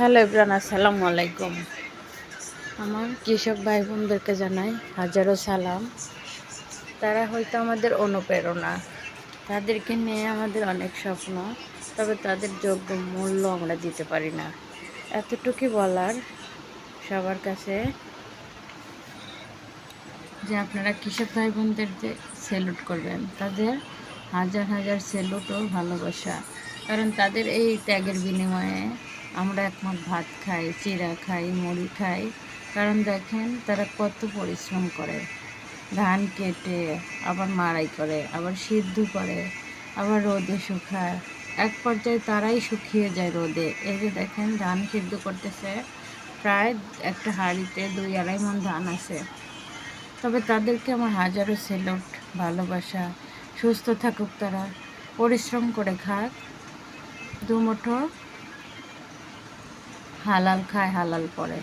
Hello Ibran আসসালামু আলাইকুম। আমার কৃষক ভাই বোনদেরকে জানাই হাজারো সালাম। তারা হয়তো আমাদের অনুপ্রেরণা। তাদেরকে নিয়ে আমাদের অনেক স্বপ্ন, তবে তাদের যোগ্য মূল্য আমরা দিতে পারি না। এতটুকুই বলার সবার কাছে যে আপনারা কৃষক ভাই বোনদের যে সেলুট করবেন, তাদের হাজার হাজার সেলুট ও ভালোবাসা। কারণ তাদের এই ত্যাগের বিনিময়ে আমরা একমত, ভাত খাই, চিড়া খাই, মুড়ি খাই। কারণ দেখেন, তারা কত পরিশ্রম করে। ধান কেটে, আবার মাড়াই করে, আবার সিদ্ধ করে, আবার রোদে শুকায়। এক পর্যায়ে তারাই শুকিয়ে যায় রোদে। এই যে দেখেন, ধান সিদ্ধ করতেছে। প্রায় একটা হাঁড়িতে দুই আড়াই মন ধান আছে। তবে তাদেরকে আমার হাজারো সেলুট, ভালোবাসা, সুস্থ থাকুক তারা। পরিশ্রম করে খাক। দুমুঠো হালাল খায়, হালাল পরে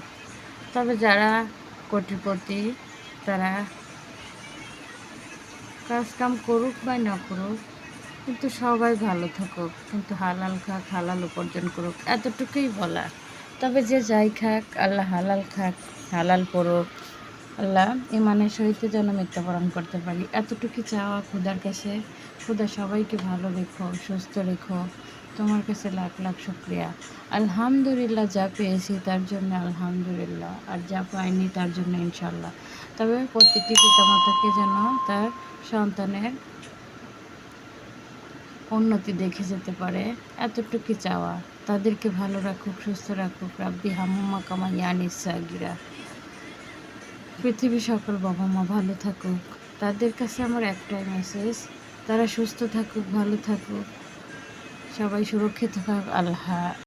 তবে যারা কোটিপতি, তারা কাজ কাম করুক বা না করুক, কিন্তু সবাই ভালো থাকুক, কিন্তু হালাল খাক, হালাল উপার্জন করুক, এতটুকুই বলা তবে যে যাই খাক, আল্লাহ হালাল খাক, হালাল পড়ুক, আল্লাহ ইমানের সহিত যেন মৃত্যুবরণ করতে পারি। এতটুকু চাওয়া খুদার কাছে। খুদা সবাইকে ভালো রেখো, সুস্থ রেখো। তোমার কাছে লাখ লাখ শুক্রিয়া। আলহামদুলিল্লাহ যা পেয়েছি তার জন্য আলহামদুলিল্লাহ, আর যা পাইনি তার জন্য ইনশাল্লাহ তবে প্রত্যেকটি পিতামাতাকে যেন তার সন্তানের উন্নতি দেখে যেতে পারে এতটুকু চাওয়া। তাদেরকে ভালো রাখুক, সুস্থ রাখুক। রাব্বি হামুমা কামা ইয়ানিসা গিরা পৃথিবীর সকল বাবা মা ভালো থাকুক। তাদের কাছে আমার একটাই মেসেজ তারা সুস্থ থাকুক, ভালো থাকুক। সবাই সুরক্ষিত থাক আল্লাহ